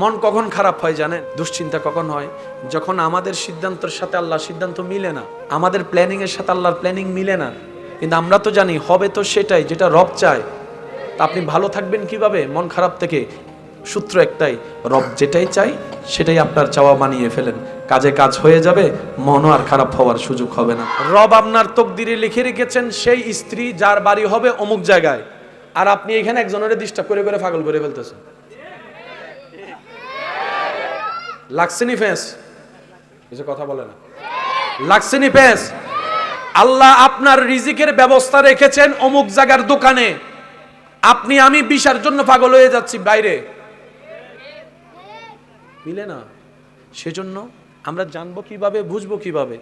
মন কখন খারাপ হয় জানেন? দুশ্চিন্তা কখন হয়? যখন আমাদের সিদ্ধান্তের সাথে আল্লাহর সিদ্ধান্ত মিলে না, আমাদের প্ল্যানিং এর সাথে আল্লাহর প্ল্যানিং মিলে না, কিন্তু আমরা তো জানি হবে তো সেটাই, যেটা রব চায়। তা আপনি ভালো থাকবেন কীভাবে? মন খারাপ থেকে সূত্র একটাই, রব যেটাই চাই, সেটাই আপনার চাওয়া বানিয়ে ফেলেন। কাজে কাজ হয়ে যাবে, মনও আর খারাপ হওয়ার সুযোগ হবে না। রব আপনার তকদিরে লিখে রেখেছেন, সেই স্ত্রী যার বাড়ি হবে অমুক জায়গায়। আর আপনি এখানে একজনের ডিস্টার্ব করে করে পাগল করে ফেলতেছেন। লাগছেনি ফেস। কিছু কথা বলে না। লাগছেনি ফেস। আল্লাহ আপনার রিজিকের ব্যবস্থা রেখেছেন অমুক জায়গার দোকানে। আপনি, আমি বিশার জন্য পাগল হয়ে যাচ্ছি বাইরে। মিলে না। সেজন্য আমরা জানব কীভাবে, বুঝব কীভাবে।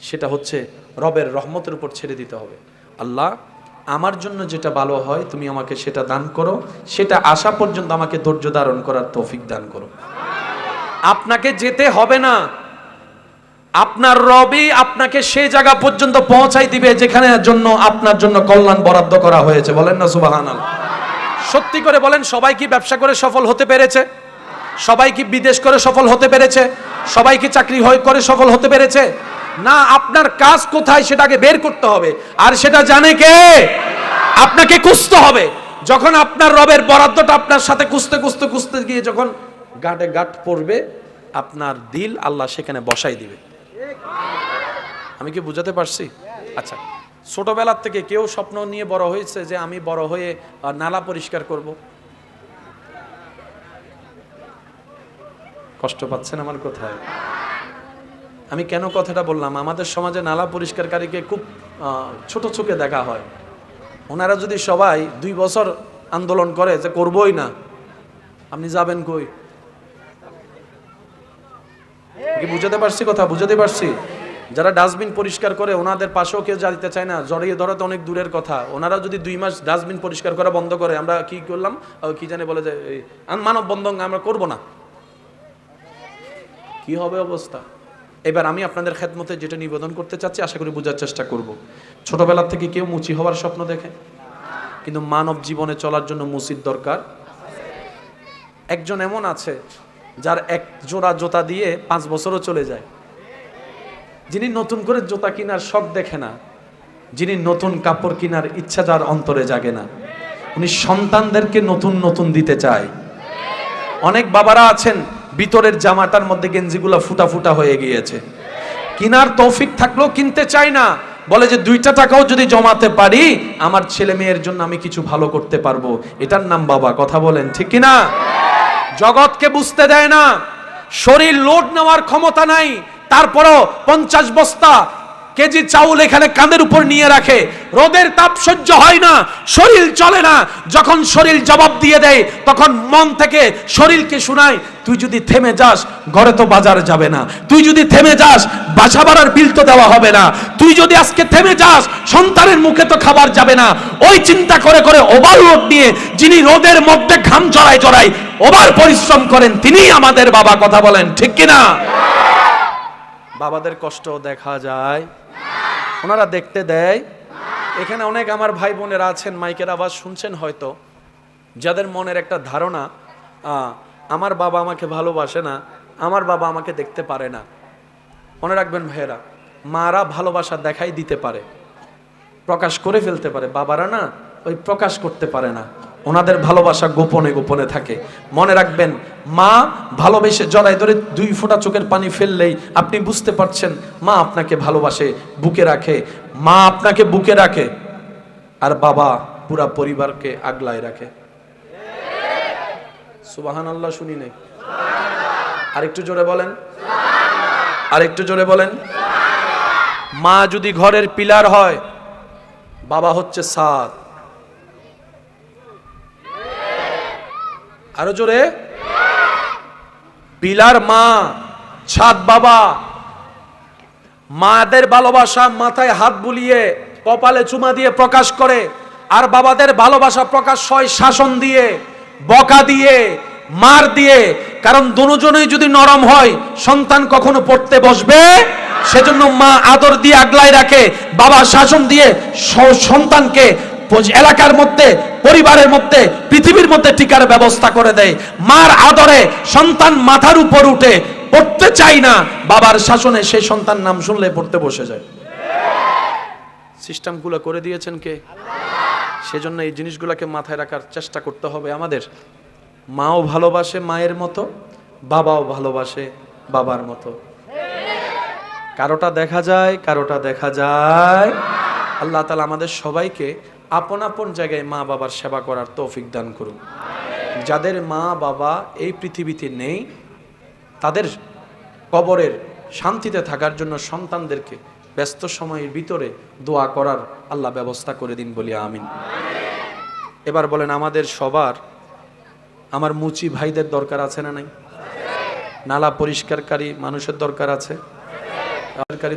সেটা হচ্ছে রবের রহমতের উপর ছেড়ে দিতে হবে। আল্লাহ, আমার জন্য যেটা ভালো হয়, তুমি আমাকে সেটা দান করো। সেটা আসা পর্যন্ত আমাকে ধৈর্য ধারণ করার তৌফিক দান করো। আপনাকে যেতে হবে না। আপনার রবি আপনাকে সে জায়গা পর্যন্ত পৌঁছাই দিবে যেখানে জন্য আপনার জন্য কল্যাণ বরাদ্দ করা হয়েছে। বলেন না সুবাহান সত্যি করে বলেন, সবাই কি ব্যবসা করে সফল হতে পেরেছে? সবাই কি বিদেশ করে সফল হতে পেরেছে? সবাই কি চাকরি হয় করে সফল হতে পেরেছে? না, আপনার কাজ কোথায় সেটাকে বের করতে হবে। আর সেটা জানে কে? আপনাকে খুঁজতে হবে। যখন আপনার রবের বরাদ্দটা আপনার সাথে খুঁজতে খুঁজতে খুঁজতে গিয়ে যখন গাঁটে গাঁট পড়বে, আপনার দিল আল্লাহ সেখানে বসাই দিবে। আমি কি বুঝাতে পারছি? আচ্ছা ছোটবেলার থেকে কেউ স্বপ্ন নিয়ে বড় হয়েছে যে আমি বড় হয়ে নালা পরিষ্কার করব? কষ্ট পাচ্ছেন আমার কোথায়? আমি কেন কথাটা বললাম? আমাদের সমাজে নালা পরিষ্কারকারীকে খুব ছোট চোখে দেখা হয়। ওনারা যদি সবাই দুই বছর আন্দোলন করে যে করবই না, আপনি যাবেন কই? কি বুঝাতে পারছি কথা? বুঝাতে পারছি। যারা ডাস্টবিন পরিষ্কার করে, ওনাদের পাশেও কেউ জানতে চায় না। জড়িয়ে ধরা তো অনেক দূরের কথা। ওনারা যদি দুই মাস ডাস্টবিন পরিষ্কার করা বন্ধ করে, আমরা কি করলাম? কি জানে বলে যে মানব বন্ধন আমরা করব না। কি হবে অবস্থা? এবার আমি আপনাদের খেদমতে যেটা নিবেদন করতে চাচ্ছি, আশা করি বোঝার চেষ্টা করব। ছোটবেলা থেকে কেউ মুচি হওয়ার স্বপ্ন দেখে? কিন্তু মানব জীবনে চলার জন্য মুচির দরকার। একজন এমন আছে যার এক জোড়া জোতা দিয়ে পাঁচ বছরও চলে যায়। যিনি নতুন করে জোতা কেনার শখ দেখে না, যিনি নতুন কাপড় কেনার ইচ্ছা যার অন্তরে জাগে না, উনি সন্তানদেরকে নতুন নতুন দিতে চায়। অনেক বাবারা আছেন, ভিতরের জামাটার মধ্যে গেঞ্জিগুলো ফুটা ফুটা হয়ে গিয়েছে। কিনার তৌফিক থাকলেও কিনতে চাই না, বলে যে দুইটা টাকাও যদি জমাতে পারি, আমার ছেলে মেয়ের জন্য আমি কিছু ভালো করতে পারব। এটার নাম বাবা, কথা বলেন, ঠিক কিনা? জগৎকে বুঝতে দেয় না। শরীর লোড নেওয়ার ক্ষমতা নাই। তারপরও পঞ্চাশ বস্তা কেজি চাউল এখানে কাঁধের উপর নিয়ে রাখে। রোদের তাপ সহ্য হয় না, শরীর চলে না। যখন শরীর জবাব দিয়ে দেয়, তখন মন থেকে শরীরকে শোনায়, তুই যদি থেমে যাস, ঘরে তো বাজার যাবে না। তুই যদি থেমে যাস, বাসা ভাড়ার বিল তো দেওয়া হবে না। তুই যদি আজকে থেমে যাস, সন্তানের মুখে তো খাবার যাবে না। ওই চিন্তা করে করে ওভারলোড নিয়ে, যিনি রোদের মধ্যে ঘাম জড়াই জড়াই ওভার পরিশ্রম করেন, তিনিই আমাদের বাবা, কথা বলেন, ঠিক কিনা? বাবাদের কষ্ট দেখা যায়। ওনারা দেখতে দেয়। এখানে অনেক আমার ভাই বোনেরা আছেন, মাইকের আওয়াজ শুনছেন হয়তো। যাদের মনের একটা ধারণা আমার বাবা আমাকে ভালোবাসে না, আমার বাবা আমাকে দেখতে পারে না। মনে রাখবেন ভাইয়েরা, মারা ভালোবাসা দেখাই দিতে পারে, প্রকাশ করে ফেলতে পারে। বাবারা না ওই প্রকাশ করতে পারে না। ওনাদের ভালোবাসা গোপনে গোপনে থাকে। মনে রাখবেন, মা ভালোবেসে জড়াই ধরে দুই ফোঁটা চোখের পানি ফেললেই আপনি বুঝতে পারছেন, মা আপনাকে ভালোবাসে, বুকে রাখে। মা আপনাকে বুকে রাখে, আর বাবা পুরা পরিবারকে আগলায় রাখে। সুবাহান আল্লাহ শুনি নেই। আরেকটু জোরে বলেন। আরেকটু জোরে বলেন। মা যদি ঘরের পিলার হয়, বাবা হচ্ছে সাত। আরও জোরে। পিলার মা, ছাদ বাবা। মাদের ভালোবাসা মাথায় হাত বুলিয়ে কপালে চুমা দিয়ে প্রকাশ করে, আর বাবাদের ভালোবাসা প্রকাশ হয় শাসন দিয়ে, বকা দিয়ে, মার দিয়ে। কারণ দুজনেই যদি নরম হয়, সন্তান কখনো পড়তে বসবে? সেজন্য মা আদর দিয়ে আগলায় রাখে, বাবা শাসন দিয়ে সন্তানকে এলাকার মধ্যে, পরিবারের মধ্যে, পৃথিবীর মধ্যে টিকার ব্যবস্থা করে দেয়। মার আদরে সন্তান মাথার উপর উঠে, পড়তে চাই না, বাবার শাসনে সেই সন্তান নাম শুনলে পড়তে বসে যায়। সিস্টেমগুলো করে দিয়েছেন কে? সেজন্য এই জিনিসগুলোকে মাথায় রাখার চেষ্টা করতে হবে আমাদের। মাও ভালোবাসে মায়ের মতো, বাবাও ভালোবাসে বাবার মতো। কারোটা দেখা যায়, কারোটা দেখা যায়। আল্লাহ তালা আমাদের সবাইকে আপন আপন জায়গায় মা বাবার সেবা করার তৌফিক দান করুন। যাদের মা বাবা এই পৃথিবীতে নেই, তাদের কবরের শান্তিতে থাকার জন্য সন্তানদেরকে ব্যস্ত সময়ের ভিতরে দোয়া করার আল্লাহ ব্যবস্থা করে দিন বলি আমিন। এবার বলেন, আমাদের সবার, আমার মুচি ভাইদের দরকার আছে না নাই? নালা পরিষ্কারকারী মানুষের দরকার আছে?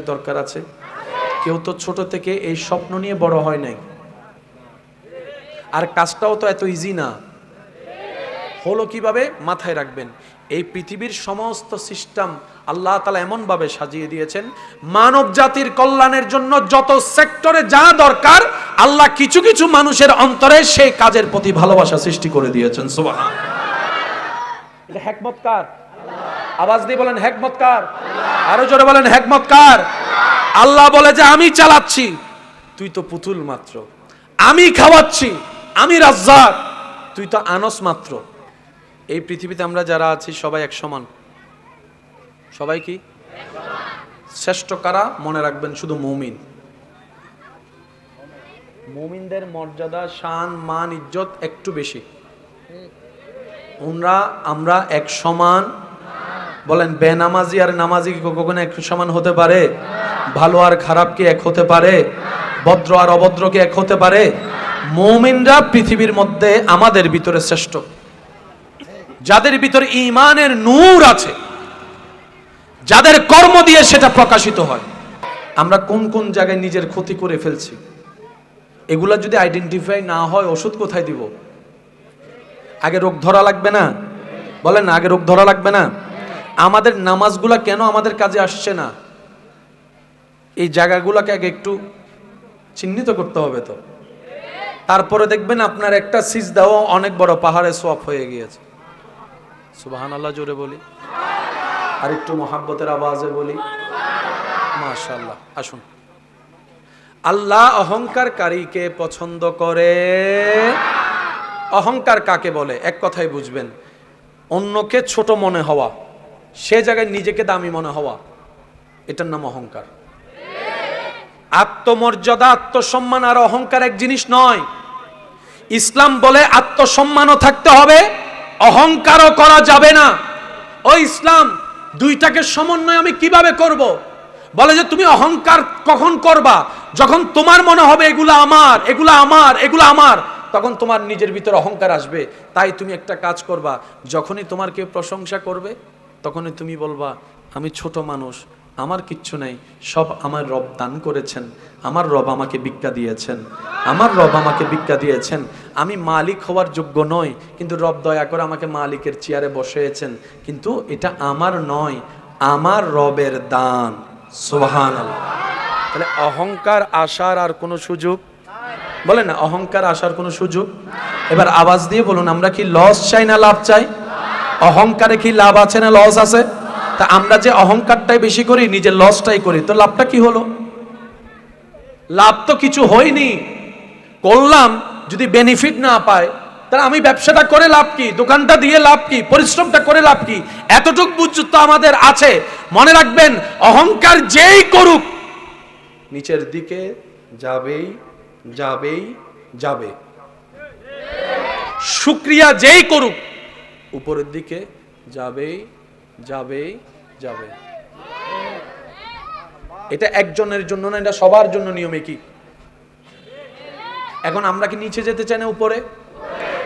দরকার আছে? কেউ তো ছোট থেকে এই স্বপ্ন নিয়ে বড় হয় নাই। আর কাজটাও তো এত ইজি না। হলো কীভাবে? মাথায় রাখবেন, এই পৃথিবীর সমস্ত সিস্টেম আল্লাহ তালা এমনভাবে সাজিয়ে দিয়েছেন, মানব জাতির কল্যাণের জন্য যত সেক্টরে যা দরকার, আল্লাহ কিছু কিছু মানুষের অন্তরে সেই কাজের প্রতি ভালোবাসা সৃষ্টি করে দিয়েছেন সুবহান এটা হেকমত আওয়াজ দিয়ে বলেন হেকমত আরও জোরে বলেন হেকমত আল্লাহ বলে যে, আমি চালাচ্ছি। তুই তো পুতুল মাত্র। আমি খাওয়াচ্ছি। আমি রাজ্জাক। তুই তো আনস মাত্র। এই পৃথিবীতে আমরা যারা আছি, সবাই এক সমান সবাই কি? শ্রেষ্ঠ কারা? মনে রাখবেন, শুধু মুমিন। মুমিনদের মর্যাদা, শান, মান, ইজ্জত একটু বেশি। ওনরা আমরা এক সমান বলেন, বেনামাজি আর নামাজি কখনো এক সমান হতে পারে? ভালো আর খারাপ কি এক হতে পারে? ভদ্র আর অভদ্র কি এক হতে পারে? মৌমিনরা পৃথিবীর মধ্যে আমাদের ভিতরে শ্রেষ্ঠ। যাদের ভিতরে ইমানের নূর আছে, যাদের কর্ম দিয়ে সেটা প্রকাশিত হয়, আমরা কোন কোন জায়গায় নিজের ক্ষতি করে ফেলছি? এগুলা যদি আইডেন্টিফাই না হয়, ওষুধ কোথায় দিব? আগে রোগ ধরা লাগবে না? বলেন আগে রোগ ধরা লাগবে না? আমাদের নামাজগুলা কেন আমাদের কাজে আসছে না? এই জায়গাগুলোকে আগে একটু চিহ্নিত করতে হবে তো। তারপরে দেখবেন আপনার একটা সিজ সিজদাও অনেক বড় পাহাড়ে সোয়াপ হয়ে গিয়েছে। সুবাহান আল্লাহ জোরে বলি। আর একটু মহাব্বতের আওয়াজে বলি। মাশাল্লাহ আসুন। আল্লাহ অহংকারকারীকে পছন্দ করে। অহংকার কাকে বলে? এক কথাই বুঝবেন। অন্যকে ছোট মনে হওয়া, সে জায়গায় নিজেকে দামি মনে হওয়া, এটার নাম অহংকার। আত্মমর্যাদা, আত্মসম্মান আর অহংকার এক জিনিস নয়। ইসলাম বলে আত্মসম্মানও থাকতে হবে, অহংকারও করা যাবে না। ও ইসলাম, দুইটাকে সমন্বয় আমি কীভাবে করব। বলে যে তুমি অহংকার কখন করবা? যখন তোমার মনে হবে এগুলো আমার এগুলো আমার এগুলো আমার, তখন তোমার নিজের ভিতর অহংকার আসবে। তাই তুমি একটা কাজ করবা, যখনই তোমার কেউ প্রশংসা করবে, তখনই তুমি বলবা, আমি ছোট মানুষ আমার কিচ্ছু নেই, সব আমার রব দান করেছেন, আমার রব আমাকে ভিক্ষা দিয়েছেন, আমার রব আমাকে ভিক্ষা দিয়েছেন, আমি মালিক হওয়ার যোগ্য নই, কিন্তু রব দয়া করে আমাকে মালিকের চেয়ারে বসিয়েছেন, কিন্তু এটা আমার নয়, আমার রবের দান সোহান তাহলে অহংকার আসার আর কোনো সুযোগ? বলে না, অহংকার আসার কোনো সুযোগ? এবার আওয়াজ দিয়ে বলুন, আমরা কি লস চাই না লাভ চাই? অহংকারে কি লাভ আছে না লস আছে? তা আমরা যে অহংকারটাই বেশি করি, নিজের লসটাই করি, তো লাভটা কি হলো? লাভ তো কিছু হয়নি। করলাম, যদি বেনিফিট না পায়, তাহলে আমি ব্যবসাটা করে লাভ কি? দোকানটা দিয়ে লাভ কি? পরিশ্রমটা করে লাভ কি? এতটুক বুঝতে আমাদের আছে। মনে রাখবেন, অহংকার যেই করুক, নিচের দিকে যাবেই যাবেই, যাবে। শুক্রিয়া যেই করুক, উপরের দিকে যাবেই যাবেই যাবে। এটা একজনের জন্য না, এটা সবার জন্য নিয়মে কি? এখন আমরা কি নিচে যেতে চাই না উপরে?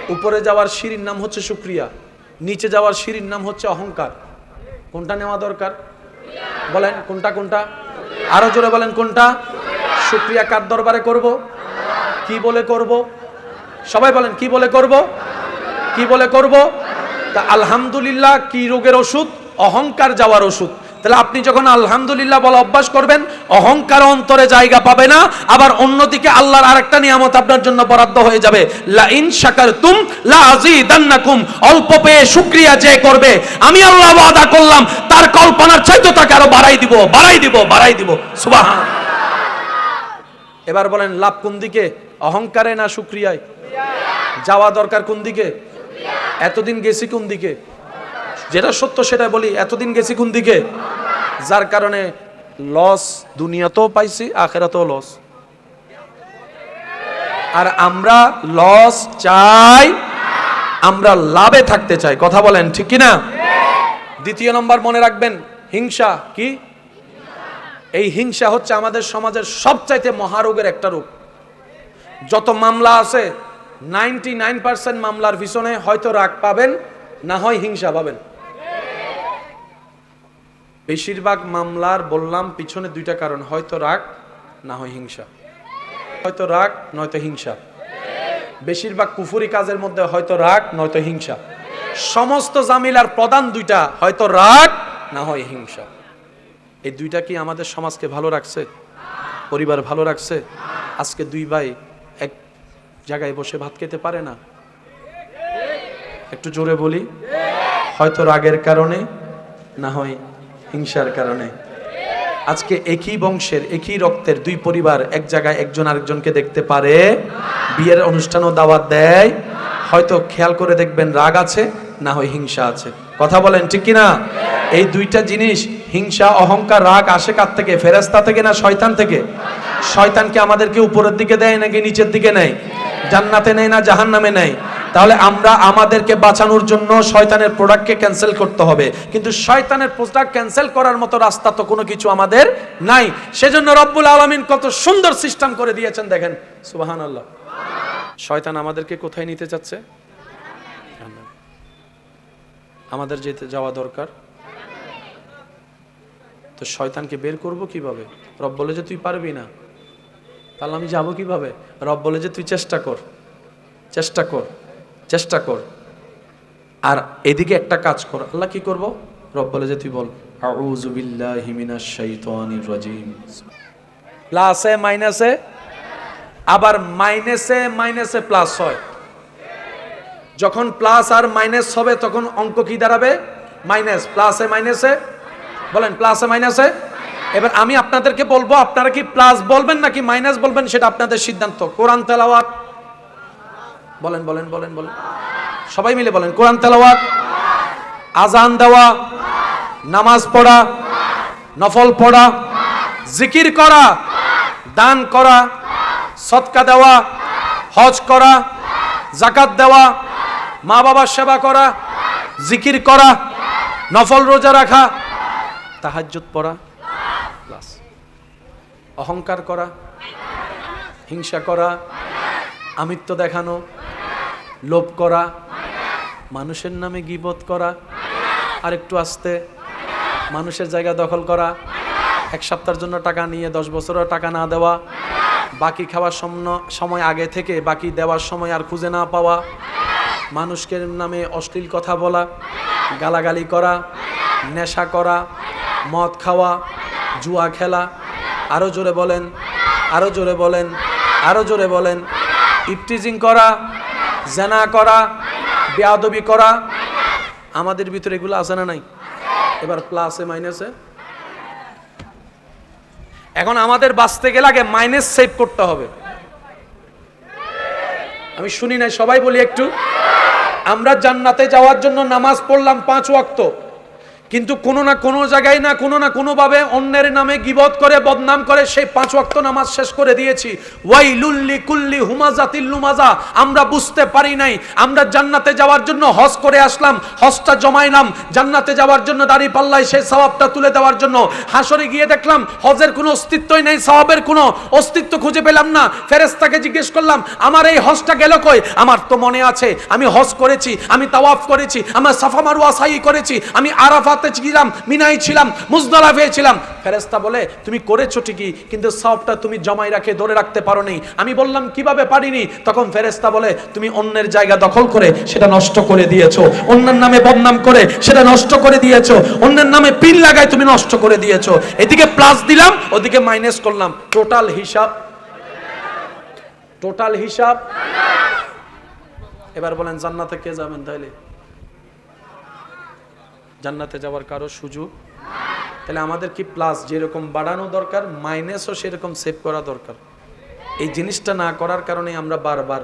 উপরে যাওয়ার সিঁড়ির নাম হচ্ছে শুক্রিয়া নিচে যাওয়ার সিঁড়ির নাম হচ্ছে অহংকার। কোনটা নেওয়া দরকার? বলেন, কোনটা কোনটা? আরও জোরে বলেন, কোনটা? শুক্রিয়া কার দরবারে করব? কি বলে করব? সবাই বলেন, কি বলে করব? কি বলে করব? তা আলহামদুলিল্লাহ, কি রোগের ওষুধ? অহংকার যাওয়ার ওষুধ। তাহলে আপনি যখন আলহামদুলিল্লাহ বলা অভ্যাস করবেন, অহংকার অন্তরে জায়গা পাবে না, আবার অন্যদিকে আল্লাহর আরেকটা নিয়ামত আপনার জন্য বরাদ্দ হয়ে যাবে। লা ইন শাকারতুম লা আযীদান্নাকুম অল্প পেয়ে শুকরিয়া যে করবে, আমি আল্লাহ ওয়াদা করলাম, তার কল্পনার চাইতে তাকে আরও বাড়াই দিব বাড়াই দিব বাড়াই দিব। সুবহান। এবার বলেন, লাভ কোন দিকে? অহংকারে না শুক্রিয়ায়? যাওয়া দরকার কোন দিকে? এতদিন গেছি কোন দিকে? যেটা সত্য সেটা বলি, এতদিন গেছি কোন দিকে? যার কারণে লস দুনিয়াতেও পাইছি, আখেরাতেও লস আর আমরা লস চাই, আমরা লাভে থাকতে চাই, কথা বলেন ঠিক কি না দ্বিতীয় নম্বর মনে রাখবেন, হিংসা কি? এই হিংসা হচ্ছে আমাদের সমাজের সবচাইতে মহারোগের একটা রূপ যত মামলা আছে নাইনটি নাইন পার্সেন্ট মামলার পিছনে হয়তো রাগ পাবেন, না হয় হিংসা পাবেন। বেশিরভাগ মামলার বললাম পিছনে দুইটা কারণ, হয়তো রাগ, না হয় হিংসা। হয়তো রাগ, নয়তো হিংসা। বেশিরভাগ কুফুরি কাজের মধ্যে হয়তো রাগ, নয়তো হিংসা। সমস্ত জামিলার প্রধান দুইটা, হয়তো রাগ, না হয় হিংসা। এই দুইটা কি আমাদের সমাজকে ভালো রাখছে? পরিবার ভালো রাখছে? আজকে দুই ভাই এক জায়গায় বসে ভাত খেতে পারে না? একটু জোরে বলি। হয়তো রাগের কারণে, না হয় হিংসার কারণে। আজকে একই বংশের, একই রক্তের দুই পরিবার এক জায়গায় একজন আরেকজনকে দেখতে পারে। বিয়ের অনুষ্ঠানও দাওয়াত দেয়। হয়তো খেয়াল করে দেখবেন রাগ আছে, না হয় হিংসা আছে। কথা বলেন, ঠিক কিনা? এই দুইটা জিনিস, হিংসা, অহংকার, রাগ আসে কার থেকে? ফেরেস্তা থেকে না শয়তান থেকে? শয়তানকে আমাদেরকে উপরের দিকে দেয় নাকি নিচের দিকে নেয়? জান্নাতে নেয় না জাহান্নামে নেয়? তাহলে আমরা আমাদেরকে বাঁচানোর জন্য শয়তানের প্রোডাক্টকে ক্যান্সেল করতে হবে। কিন্তু শয়তানের প্রোডাক্ট ক্যান্সেল করার মতো রাস্তা তো কোনো কিছু আমাদের নাই। সেজন্য রব্বুল আলমিন কত সুন্দর সিস্টেম করে দিয়েছেন দেখেন। সুবাহান আল্লাহ শয়তান আমাদেরকে কোথায় নিতে চাচ্ছে? আমাদের যেতে যাওয়া দরকার। তো শয়তানকে বের করব কীভাবে? রব বলে যে তুই পারবি না। তাহলে আমি যাব কীভাবে? রব বলে যে তুই চেষ্টা কর। চেষ্টা কর। চেষ্টা কর। আর এদিকে একটা কাজ কর। আল্লাহ কি করব? রব বলে যে, তুই বল প্লাসে, মাইনাসে? আবার মাইনাসে মাইনাসে প্লাস হয়। যখন প্লাস আর মাইনাস হবে, তখন অঙ্ক কি দাঁড়াবে? মাইনাস। প্লাসে, মাইনাসে? বলেন, প্লাসে, মাইনাসে? এবার আমি আপনাদেরকে বলব, আপনারা কি প্লাস বলবেন নাকি মাইনাস বলবেন, সেটা আপনাদের সিদ্ধান্ত। কোরআন তেলাওয়াত বলেন বলেন বলেন বলেন। সবাই মিলে বলেন, কোরআন তেলাওয়াত, আজান দেওয়া, নামাজ পড়া, নফল পড়া, জিকির করা, দান করা সৎকা দেওয়া, হজ করা জাকাত দেওয়া মা বাবার সেবা করা, জিকির করা, নফল রোজা রাখা, তাহাজ্জুদ পড়া অহংকার করা, হিংসা করা, আমিত্ব দেখানো লোভ করা, মানুষের নামে গিবত করা আর একটু আসতে, মানুষের জায়গা দখল করা, এক সপ্তাহের জন্য টাকা নিয়ে দশ বছরের টাকা না দেওয়া, বাকি খাওয়ার সময় আগে থেকে, বাকি দেওয়ার সময় আর খুঁজে না পাওয়া, মানুষকে নামে অশ্লীল কথা বলা, গালাগালি করা, নেশা করা, মদ খাওয়া, জুয়া খেলা আরও জোরে বলেন আরও জোরে বলেন আরও জোরে বলেন ইপটিজিং করা জেনা করা, বেয়াদবি করা, আমাদের ভিতরে এগুলো আছে না নাই? এবার প্লাসে মাইনাসে এখন আমাদের বাঁচতে গেলে আগে মাইনাস সেভ করতে হবে। আমি শুনি নাই, সবাই বলি একটু। আমরা জান্নাতে যাওয়ার জন্য নামাজ পড়লাম পাঁচ ওয়াক্ত। কিন্তু কোনো না কোনো জায়গায় না কোনো না কোনোভাবে অন্যের নামে গিবত করে, বদনাম করে সেই পাঁচ ওয়াক্ত নামাজ শেষ করে দিয়েছি। ওয়াই লুল্লি কুল্লি হুমাজা তিল্লুমাজা আমরা বুঝতে পারি নাই। আমরা জান্নাতে যাওয়ার জন্য হজ করে আসলাম, হজটা জমাইলাম জান্নাতে যাওয়ার জন্য দাড়ি পাল্লায় সেই সওয়াবটা তুলে দেওয়ার জন্য হাসরে গিয়ে দেখলাম, হজের কোনো অস্তিত্বই নেই, সওয়াবের কোনো অস্তিত্ব খুঁজে পেলাম না। ফেরেস্তাকে জিজ্ঞেস করলাম, আমার এই হজটা গেল কই? আমার তো মনে আছে, আমি হজ করেছি, আমি তাওয়াফ করেছি, আমার সাফা মারুয়া সাই করেছি, আমি আরাফাত আরাফাতে ছিলাম, মিনাই ছিলাম মুজদালাফে ছিলাম। ফেরেস্তা বলে, তুমি করেছ ঠিকই, কিন্তু সবটা তুমি জমাই রাখে ধরে রাখতে পারো নি আমি বললাম, কীভাবে পারিনি? তখন ফেরেস্তা বলে, তুমি অন্যের জায়গা দখল করে সেটা নষ্ট করে দিয়েছ। অন্যের নামে বদনাম করে সেটা নষ্ট করে দিয়েছ। অন্যের নামে পিন লাগায় তুমি নষ্ট করে দিয়েছ। এদিকে প্লাস দিলাম, ওদিকে মাইনাস করলাম। টোটাল হিসাব। টোটাল হিসাব। এবার বলেন, জান্নাতে কে যাবেন তাইলে? জান্নাতে যাওয়ার কারও সুযোগ? তাহলে আমাদের কি প্লাস যেরকম বাড়ানো দরকার মাইনাসও সেরকম সেভ করা দরকার? এই জিনিসটা না করার কারণে আমরা বারবার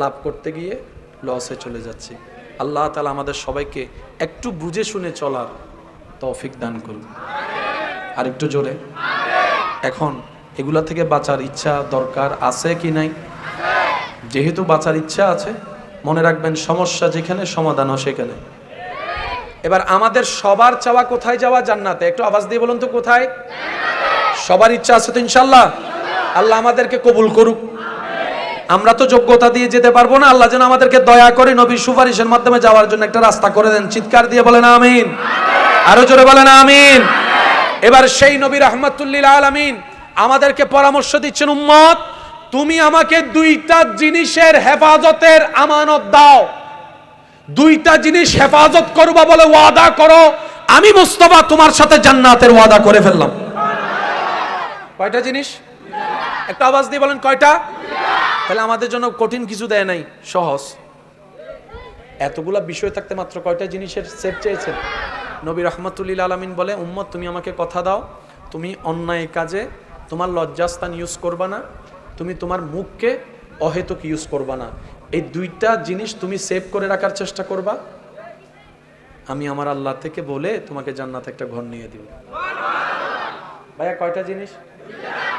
লাভ করতে গিয়ে লসে চলে যাচ্ছি। আল্লাহ তালা আমাদের সবাইকে একটু বুঝে শুনে চলার তৌফিক দান করুন। আর একটু জোরে। এখন এগুলা থেকে বাঁচার ইচ্ছা দরকার আছে কি নাই? যেহেতু বাঁচার ইচ্ছা আছে, মনে রাখবেন সমস্যা যেখানে, সমাধানও সেখানে। এবার আমাদের সবার চাওয়া কোথায় যাওয়া জান্নাতে? একটু আওয়াজ দিয়ে বলুন তো কোথায়? সবার ইচ্ছা আছে তো ইনশাল্লাহ আল্লাহ আমাদেরকে কবুল করুক। আমরা তো যোগ্যতা দিয়ে যেতে পারব না। আল্লাহ যেন আমাদেরকে দয়া করে নবীর সুপারিশের মাধ্যমে যাওয়ার জন্য একটা রাস্তা করে দেন। চিৎকার দিয়ে বলেন আমিন। আরও জোরে বলেন আমিন। এবার সেই নবী রহমতুল্লিল আলামিন আমাদেরকে পরামর্শ দিচ্ছেন, উম্মত, তুমি আমাকে দুইটা জিনিসের হেফাজতের আমানত দাও। দুইটা জিনিস হেফাজত করবা বলে ওয়াদা করো, আমি মুস্তফা তোমার সাথে জান্নাতের ওয়াদা করে ফেললাম। কয়টা জিনিস? একটা আওয়াজ দিয়ে বলেন কয়টা? তাহলে আমাদের জন্য কঠিন কিছু দেয় নাই, সহজ। এতগুলা বিষয় থাকতে মাত্র কয়টা জিনিসের সেট চেয়েছেন? নবী রহমতুল্লিল আলমিন বলে, উম্মত, তুমি আমাকে কথা দাও, তুমি অন্যায় কাজে তোমার লজ্জাস্থান ইউজ করবা না, তুমি তোমার মুখকে অহেতুক ইউজ করবা না। এই দুইটা জিনিস তুমি সেভ করে রাখার চেষ্টা করবা। আমি আমার আল্লাহ থেকে বলে তোমাকে জান্নাত একটা ঘর নিয়ে দিব। ভাইয়া, কয়টা জিনিস?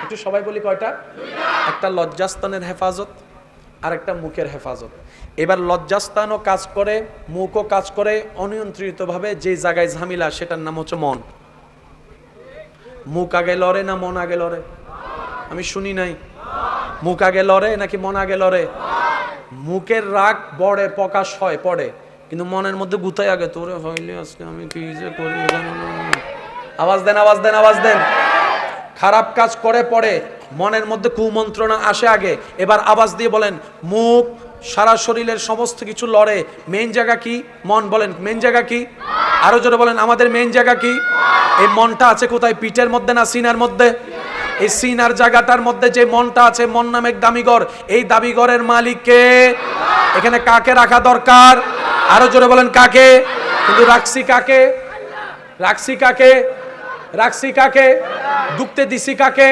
একটু সবাই বলি কয়টা? একটা লজ্জাস্থানের হেফাজত আর একটা মুখের হেফাজত। এবার লজ্জাস্থানও কাজ করে, মুখও কাজ করে অনিয়ন্ত্রিতভাবে যে জায়গায় ঝামেলা সেটার নাম হচ্ছে মন। মুখ আগে লড়ে না মন আগে লড়ে? আমি শুনি নাই। মুখ আগে লড়ে নাকি মন আগে লড়ে? মুখের রাগ বড়ে, প্রকাশ হয়, পড়ে। কিন্তু মনের মধ্যে গুতাই আগে, তোরে হইলে আজকে আমি কি যে করি আওয়াজ দেন আওয়াজ দেন আওয়াজ দেন। খারাপ কাজ করে, পড়ে। মনের মধ্যে কুমন্ত্রণা আসে আগে। এবার আওয়াজ দিয়ে বলেন, মুখ, সারা শরীরের সমস্ত কিছু লড়ে। মেন জায়গা কি? মন বলেন মেন জায়গা কি? আরও জোরে বলেন, আমাদের মেন জায়গা কি? এই মনটা আছে কোথায়? পিঠের মধ্যে না সিনার মধ্যে? এই সিনার জায়গাটার মধ্যে যে মনটা আছে, মন নামের দামিঘর এই দাবিঘরের মালিককে এখানে কাকে রাখা দরকার? আরও জোরে বলেন কাকে? কিন্তু রাখছি কাকে? রাখছি কাকে? রাখছি কাকে? দুঃখতে দিছি কাকে?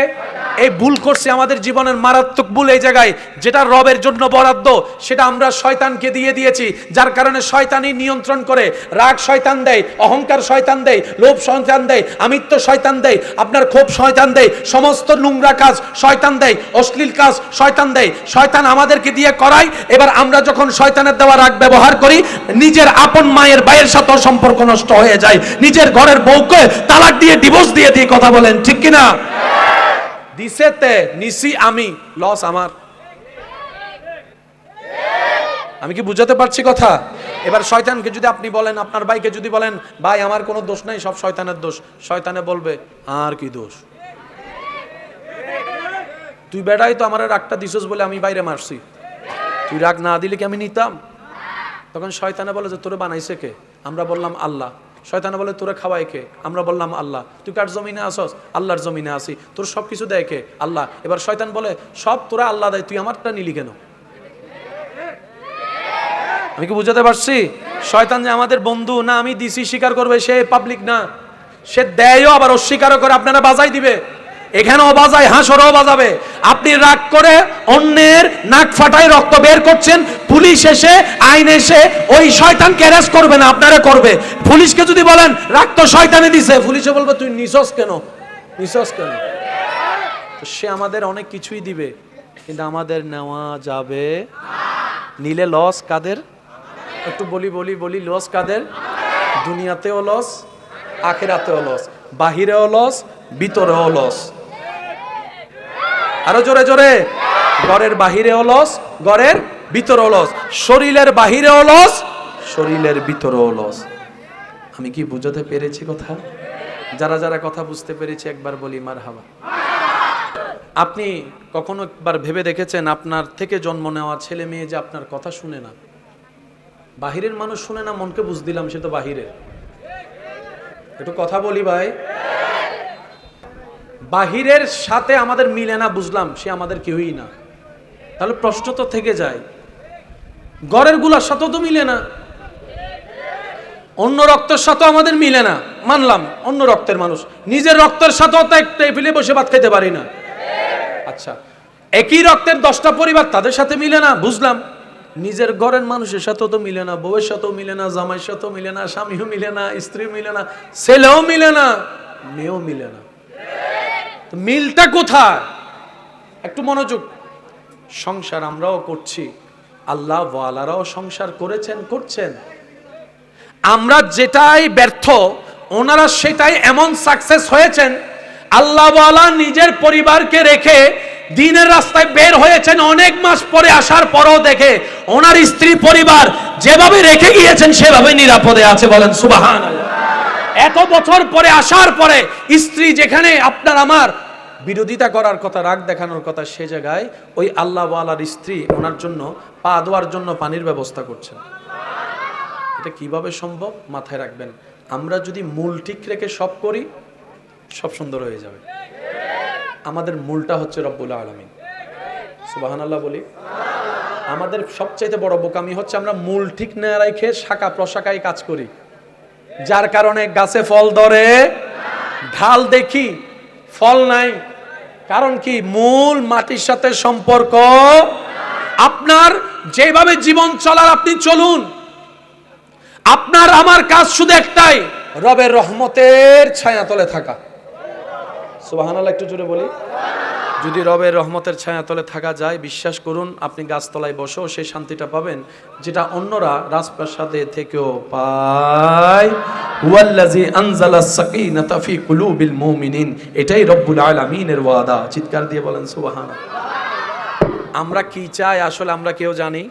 এই ভুল করছে আমাদের জীবনের মারাত্মক ভুল এই জায়গায়, যেটা রবের জন্য বরাদ্দ, সেটা আমরা শয়তানকে দিয়ে দিয়েছি, যার কারণে শয়তানই নিয়ন্ত্রণ করে। রাগ শয়তান দেয়, অহংকার শয়তান দেয়, লোভ শয়তান দেয়, আমিত্ব শয়তান দেয়, আপনার ক্ষোভ শয়তান দেয়, সমস্ত নোংরা কাজ শয়তান দেয়, অশ্লীল কাজ শয়তান দেয়। শয়তান আমাদেরকে দিয়ে করায়, এবার আমরা যখন শয়তানের দেওয়া রাগ ব্যবহার করি, নিজের আপন মায়ের ভাইয়ের সাথে সম্পর্ক নষ্ট হয়ে যায়। নিজের ঘরের বউকে তালাক দিয়ে ডিভোর্স দিয়ে দিয়ে কথা বলেন, ঠিক কিনা? দিছেতে নিছি আমি লস আমার। আমি কি বুঝাতে পারছি কথা? এবার শয়তানকে যদি আপনি বলেন, আপনার ভাইকে যদি বলেন, ভাই, আমার কোনো দোষ নাই, সব শয়তানের দোষ। শয়তানে বলবে, আর কি দোষ? তুই বেড়াই তো আমার রাগটা দিছস বলে আমি বাইরে মারছি। তুই রাগ না দিলে কি আমি নিতাম? তখন শয়তানে বলে যে, তোরে বানাইছে কে? আমরা বললাম, আল্লাহ। শয়তানে বলে, তোরা খাওয়াই কে? আমরা বললাম, আল্লাহ। তুই কার জমিনে আসস? আল্লাহর জমিনে আসি। তোর সব কিছু দেয় কে? আল্লাহ। এবার শয়তান বলে, সব তোরা আল্লাহ দেয়, তুই আমারটা নিলি কেন? আমি কি বুঝাতে পারছি? শয়তান যে আমাদের বন্ধু না, আমি দিছি স্বীকার করবে, সে পাবলিক না। সে দেয়ও আবার অস্বীকারও করে, আপনারা বাজাই দিবে। এখানেও বাজায়, হাঁসরও বাজাবে। আপনি রাগ করে অন্যের নাক ফাটায় রক্ত বের করছেন, পুলিশ এসে, আইন এসে ওই শয়তানকে অ্যারেস্ট করবে না, আপনারা করবে। পুলিশকে যদি বলেন, রাগ তো শয়তানে দিছে। পুলিশে বলবে, তুই নিছস কেন? নিছস কেন? সে আমাদের অনেক কিছুই দিবে, কিন্তু আমাদের নেওয়া যাবে নিলে লস কাদের? একটু বলি বলি বলি লস কাদের? দুনিয়াতেও লস আখেরাতেও লস বাহিরেও লস ভিতরেও লস আরও জোরে জোরে। ঘরের বাহিরেও লস, ঘরের ভিতরেও লস। শরীরের বাহিরেও লস, শরীরের ভিতরেও লস। আমি কি বুঝাতে পেরেছি কথা? যারা যারা কথা বুঝতে পেরেছি, একবার বলি মার হাবা আপনি কখনো একবার ভেবে দেখেছেন, আপনার থেকে জন্ম নেওয়া ছেলে মেয়ে যে আপনার কথা শুনে না? বাহিরের মানুষ শুনে না, মনকে বুঝ দিলাম, সে তো বাহিরের। একটু কথা বলি, ভাই। বাহিরের সাথে আমাদের মিলে না, বুঝলাম সে আমাদের কেউই না। তাহলে প্রশ্ন তো থেকে যায়, গড়েরগুলার সাথেও তো মিলে না, অন্য রক্তের সাথেও আমাদের মিলে না। মানলাম, অন্য রক্তের মানুষ, নিজের রক্তের সাথেও তো একটা ফেলে বসে ভাত খেতে পারি না। আচ্ছা একই রক্তের দশটা পরিবার তাদের সাথে মিলে না, বুঝলাম। নিজের ঘরের মানুষের সাথেও তো মিলে না, বউয়ের সাথেও মিলে না, জামাইয়ের সাথেও মিলে না, স্বামীও মিলে না স্ত্রী মিলে না, ছেলেও মিলে না, মেয়েও মিলে না। মিলটা কোথায়? একটু মনোযোগ। সংসার আমরাও করছি। আল্লাহ ওয়ালারাও সংসার করেছেন, করছেন। আমরা যেটাই ব্যর্থ, ওনারা সেটাই এমন সাকসেস হয়েছেন আল্লাহওয়ালা নিজের পরিবারকে রেখে দিনের রাস্তায় বের হয়েছেন, অনেক মাস পরে আসার পরও দেখে ওনার স্ত্রী পরিবার যেভাবে রেখে গিয়েছেন, সেভাবে নিরাপদে আছে বলেন সুবাহান এত বছর পরে আসার পরে স্ত্রী যেখানে আপনার আমার বিরোধিতা করার কথা, রাগ দেখানোর কথা, সে জায়গায় ওই আল্লাহ ওয়ালার স্ত্রী ওনার জন্য পা ধোয়ার জন্য পানির ব্যবস্থা করছেন। এটা কীভাবে সম্ভব? মাথায় রাখবেন। আমরা যদি মূল ঠিক রেখে সব করি, সব সুন্দর হয়ে যাবে। আমাদের মূলটা হচ্ছে রব্বুল আলমিন। সুবাহান আল্লাহ বলি। আমাদের সবচাইতে বড় বোকামি হচ্ছে আমরা মূল ঠিক না রেখে শাখা প্রশাখায় কাজ করি। যার কারণে গাছে ফল ধরে, ঢাল দেখি, ফল নাই। কারণ কি? মূল মাটির সাথে সম্পর্ক আপনার। যেভাবে জীবন চলার আপনি চলুন। আপনার, আমার কাজ শুধু একটাই, রবের রহমতের ছায়া তলে থাকা। সুবাহানাল্লাহ, একটু জোরে বলি। যদি রবের রহমতের ছায়া তলে থাকা যায়, বিশ্বাস করুন, আপনি গাছতলায় বসো সেই শান্তিটা পাবেন, যেটা অন্যরা রাজপ্রাসাদে থেকেও পায়। ওয়াল্লাজি আনজালা সাকিনাতা ফি কুলুবিল মুমিনিন, এটাই রব্বুল আলামিনের ওয়াদা। চিৎকার দিয়ে বলেন, সুবহানাল্লাহ। আমরা কি চাই, আসলে আমরা কেউ জানি?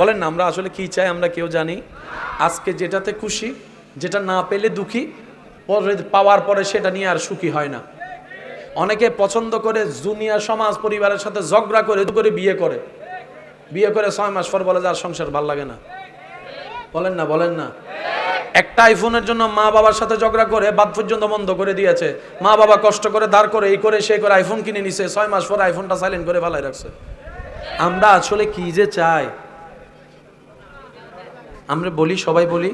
বলেন না, আমরা আসলে কি চাই, আমরা কেউ জানি? আজকে যেটাতে খুশি, যেটা না পেলে দুঃখী পরে পাওয়ার পরে সেটা নিয়ে আর সুখী হয় না। অনেকে পছন্দ করে জুনিয়া সমাজ পরিবারের সাথে ঝগড়া করে করে বিয়ে করে। বিয়ে করে ছয় মাস পর বলে যার সংসার ভালো লাগে না। বলেন না বলেন না। একটা আইফোনের জন্য মা বাবার সাথে ঝগড়া করে, বাদ পর্যন্ত বন্ধ করে দিয়েছে। মা বাবা কষ্ট করে দাঁড় করে, এই করে সে করে আইফোন কিনে নিছে, ছয় মাস পর আইফোনটা সাইলেন্ট করে ফালাই রাখছে। আমরা আসলে কি যে চাই? আমরা বলি, সবাই বলি,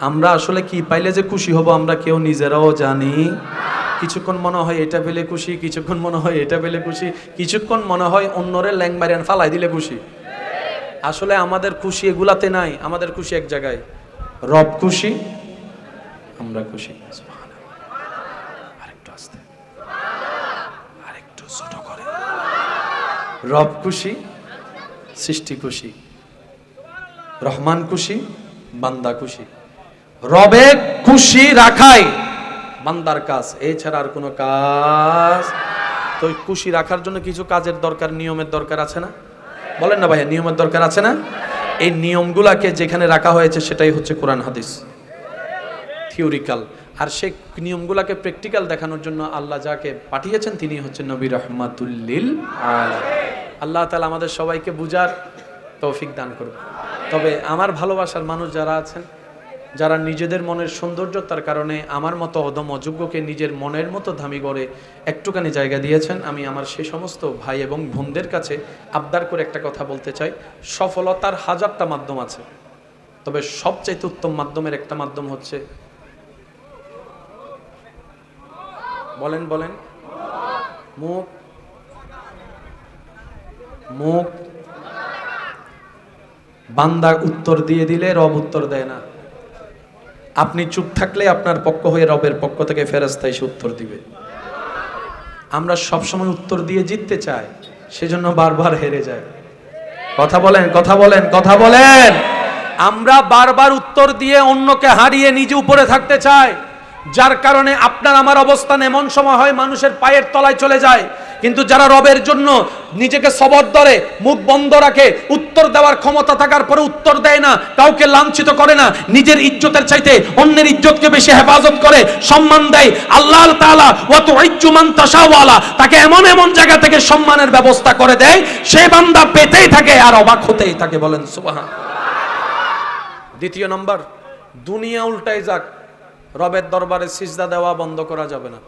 আমরা আসলে কি পাইলে যে খুশি হব আমরা কেউ নিজেরাও জানি। কিছুক্ষণ মনে হয় এটা পেলে খুশি, কিছুক্ষণ মনে হয় এটা পেলে খুশি, কিছুক্ষণ মনে হয় অন্যরে ল্যাং মারিয়ান ফালাই দিলে খুশি। আসলে আমাদের খুশি এগুলাতে নাই, আমাদের খুশি এক জায়গায়। রব খুশি, আমরা খুশি। আরেকটু আরেকটু ছোট করে। রব খুশি, সৃষ্টি খুশি। রহমান খুশি, বান্দা খুশি। রবে খুশি রাখাই বান্দার কাজ, এছাড়া আর কোনো কাজ? তো খুশি রাখার জন্য কিছু কাজের দরকার, নিয়মের দরকার আছে না? বলেন না ভাইয়া, নিয়মের দরকার আছে না? এই নিয়মগুলাকে যেখানে রাখা হয়েছে, সেটাই হচ্ছে কোরআন, হাদিস। থিওরিক্যাল আর সেই নিয়মগুলাকে প্র্যাকটিক্যাল দেখানোর জন্য আল্লাহ যাকে পাঠিয়েছেন, তিনি হচ্ছেন নবী রহমাতুল্লিল। আল্লাহ তালা আমাদের সবাইকে বুঝার তৌফিক দান করবে তবে আমার ভালোবাসার মানুষ যারা আছেন যারা নিজেদের মনের সৌন্দর্যতার কারণে আমার মতো অদম অযোগ্যকে নিজের মনের মতো দামি করে একটুখানি জায়গা দিয়েছেন, আমি আমার সেই সমস্ত ভাই এবং বোনদের কাছে আবদার করে একটা কথা বলতে চাই। সফলতার হাজারটা মাধ্যম আছে, তবে সবচাইতে উত্তম মাধ্যমের একটা মাধ্যম হচ্ছে বলেন বলেন। মুখ মুখ বান্দা উত্তর দিয়ে দিলে রব উত্তর দেয় না। আপনি চুপ থাকলে আপনার পক্ষ হয়ে রবের পক্ষ থেকে ফেরস্তা এসে উত্তর দিবে। আমরা সবসময় উত্তর দিয়ে জিততে চাই, সেজন্য বারবার হেরে যায় কথা বলেন কথা বলেন কথা বলেন। আমরা বারবার উত্তর দিয়ে অন্যকে হারিয়ে নিজে উপরে থাকতে চাই, যার কারণে আপনার আমার অবস্থান এমন সময় হয় মানুষের পায়ের তলায় চলে যায় কিন্তু যারা রবের জন্য নিজেকে সবর ধরে, মুখ বন্ধ রাখে, উত্তর দেওয়ার ক্ষমতা থাকার পরে উত্তর দেয় না, কাউকে লাঞ্ছিত করে না, নিজের ইজ্জতের চাইতে অন্যের ইজ্জতকে বেশি হেফাজত করে, সম্মান দেয়। আল্লাহ ওয়াত ইজ্জুমান তাশাওয়ালা, তাকে এমন এমন জায়গা থেকে সম্মানের ব্যবস্থা করে দেয়, সে বান্দা পেতেই থাকে আর অবাক হতেই থাকে, বলেন সুবহান দ্বিতীয় নম্বর, দুনিয়া উল্টাই যাক, রবের দরবারে সিজদা দেওয়া বন্ধ করা যাবে না।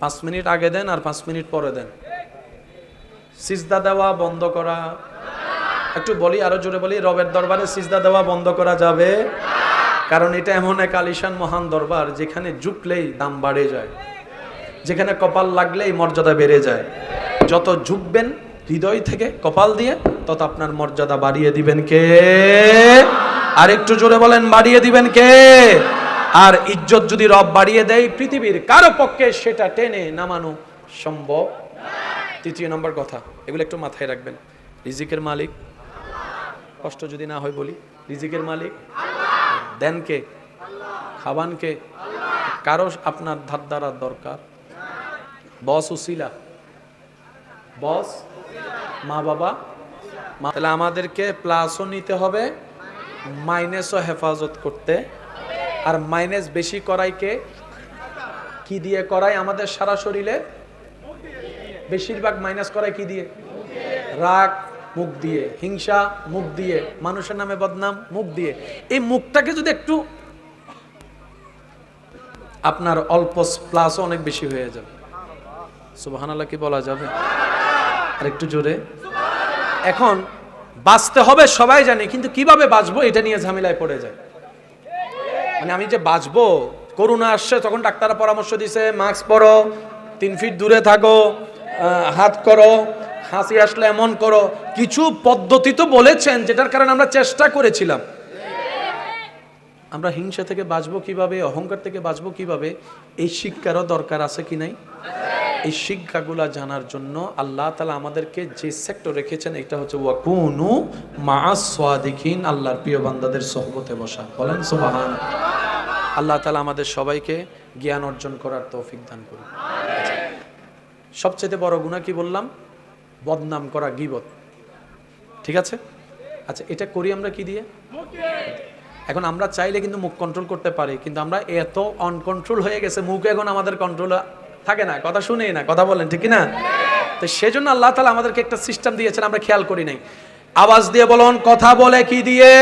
পাঁচ মিনিট আগে দেন আর পাঁচ মিনিট পরে দেন। সিজদা দেওয়া বন্ধ করা। একটু বলি, আরও জোরে বলি, রবের দরবারে সিজদা দেওয়া বন্ধ করা যাবে। কারণ এটা এমন এক আলিশান মহান দরবার, যেখানে ঝুঁকলেই দাম বাড়ে যায়। যেখানে কপাল লাগলেই মর্যাদা বেড়ে যায়। যত ঝুঁকবেন হৃদয় থেকে কপাল দিয়ে, তত আপনার মর্যাদা বাড়িয়ে দিবেন কে? আর একটু জোরে বলেন, বাড়িয়ে দিবেন কে? আর ইজ্জত যদি রব বাড়িয়ে দেয়, পৃথিবীর কারও পক্ষে সেটা টেনে নামানো সম্ভব তৃতীয় নম্বর কথা, এগুলো একটু মাথায় রাখবেন। রিজিকের মালিক। কষ্ট যদি না হয় বলি, রিজিকের মালিক। দেন কে? খাবান কে? কারও আপনার ধার দ্বারা দরকার। বস উসিলা। বস? মা বাবা? তাহলে আমাদেরকে প্লাসও নিতে হবে, মাইনাসও হেফাজত করতে আর মাইনাস বেশি করাইকে কি? দিয়ে করাই? আমাদের সারা শরীরে বেশিরভাগ মাইনাস করাই কি দিয়ে? রাগ, মুখ দিয়ে। হিংসা, মুখ দিয়ে। মানুষের নামে বদনাম, মুখ দিয়ে। এই মুখটাকে যদি একটু আপনার অল্প প্লাস অনেক বেশি হয়ে যাবে। সুবহানাল্লাহ কি বলা যাবে? আর একটু জোরে। এখন বাঁচতে হবে সবাই জানে, কিন্তু কীভাবে বাঁচবো এটা নিয়ে ঝামেলায় পড়ে যায়। মানে আমি যে বাঁচবো করোনা আসছে, তখন ডাক্তাররা পরামর্শ দিছে, মাস্ক পরো, তিন ফিট দূরে থাকো হাত করো, হাসি আসলে এমন করো। কিছু পদ্ধতি তো বলেছেন, যেটার কারণে আমরা চেষ্টা করেছিলাম। আমরা হিংসা থেকে বাঁচবো কীভাবে, অহংকার থেকে বাঁচবো কীভাবে, এই শিক্ষারও দরকার আছে কি নাই? এই শিক্ষাগুলা জানার জন্য আল্লাহ তালা আমাদেরকে যে সেক্টর রেখেছেন, এটা হচ্ছে ওয়াকুনু মা সাদিকিন আল্লাহর প্রিয় বান্দাদের সহবতে বসা। বলেন সুবহান আল্লাহ তালা আমাদের সবাইকে জ্ঞান অর্জন করার তৌফিক দান করুন। সবচেয়ে বড় গুণা কি বললাম? বদনাম করা, গিবত। ঠিক আছে? আচ্ছা এটা করি আমরা কি দিয়ে? এখন আমরা চাইলে কিন্তু মুখ কন্ট্রোল করতে পারি, কিন্তু আমরা এত অনকন্ট্রোল হয়ে গেছে, মুখ এখন আমাদের কন্ট্রোল থাকে না, কথা শুনেই না, কথা বলেন, ঠিক না তো সেজন্য আল্লাহ তালা আমাদেরকে একটা সিস্টেম দিয়েছেন, আমরা খেয়াল করি নাই। আওয়াজ দিয়ে বলুন, কথা বলে কি দিয়ে?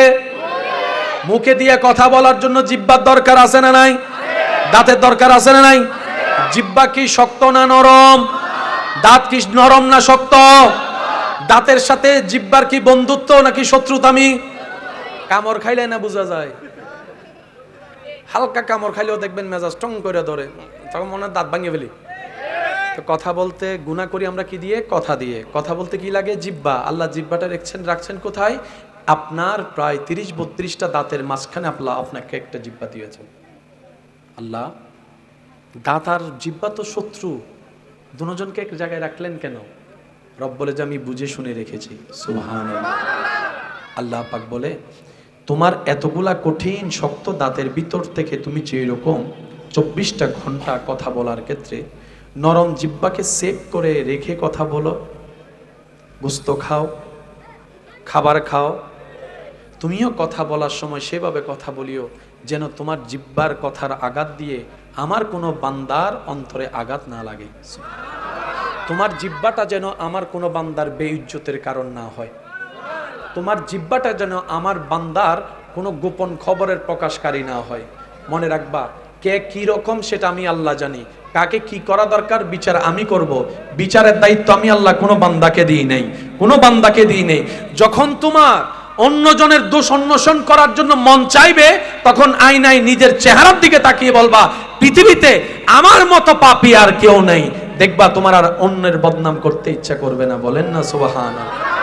মুখে দিয়ে কথা বলার জন্য জিব্বার দরকার আছে না নাই? দাঁতের দরকার আছে না নাই? জিব্বা কি শক্ত না নরম? দাঁত কি নরম না শক্ত? দাঁতের সাথে জিব্বার কি বন্ধুত্ব নাকি শত্রুতামি? কামড় খাইলে না বোঝা যায়? হালকা কামড় খাইলেও দেখবেন মেজাজ টং করে ধরে। তখন মনে হয় দাঁত ভাঙিয়ে ফেলি। তো কথা বলতে গুণা করি আমরা কি দিয়ে? কথা দিয়ে। কথা বলতে কি লাগে? জিব্বা আল্লাহ জিব্বাটা রেখছেন, রাখছেন কোথায়? আপনার প্রায় তিরিশ বত্রিশটা দাঁতের মাঝখানে আল্লাহ আপনাকে একটা জিব্বা দিয়েছেন। আল্লাহ, দাঁত আর জিব্বা তো শত্রু। দুজনকে এক জায়গায় রাখলেন কেন? রব বলে যে আমি বুঝে শুনে রেখেছি। সুহান আল্লাহ পাক বলে, তোমার এতগুলা কঠিন, শক্ত দাঁতের ভিতর থেকে তুমি যে রকম চব্বিশটা ঘণ্টা কথা বলার ক্ষেত্রে নরম জিব্বাকে সেভ করে রেখে কথা বলো, গুস্ত খাও, খাবার খাও। তুমিও কথা বলার সময় সেভাবে কথা বলিও, যেন তোমার জিব্বার কথার আঘাত দিয়ে আমার কোনো বান্দার অন্তরে আঘাত না লাগে। তোমার জিব্বাটা যেন আমার কোনো বান্দার বেইজ্জতের কারণ না হয়। তোমার জিব্বাটা যেন আমার বান্দার কোনো গোপন খবরের প্রকাশকারী না হয়। মনে রাখবা কে কি রকম সেটা আমি আল্লাহ জানি। কাকে কি করা দরকার বিচার আমি করব। বিচারের দায়িত্ব আমি আল্লাহ কোনো বান্দাকে দিই নেই। কোনো বান্দাকে দিই নেই। যখন তোমার অন্যজনের দোষ অন্বেষণ করার জন্য মন চাইবে, তখন আইনাই নিজের চেহারার দিকে তাকিয়ে বলবা, পৃথিবীতে আমার মতো পাপী আর কেউ নেই। দেখবা তোমার আর অন্যের বদনাম করতে ইচ্ছা করবে না। বলেন না, সুবহানাল্লাহ।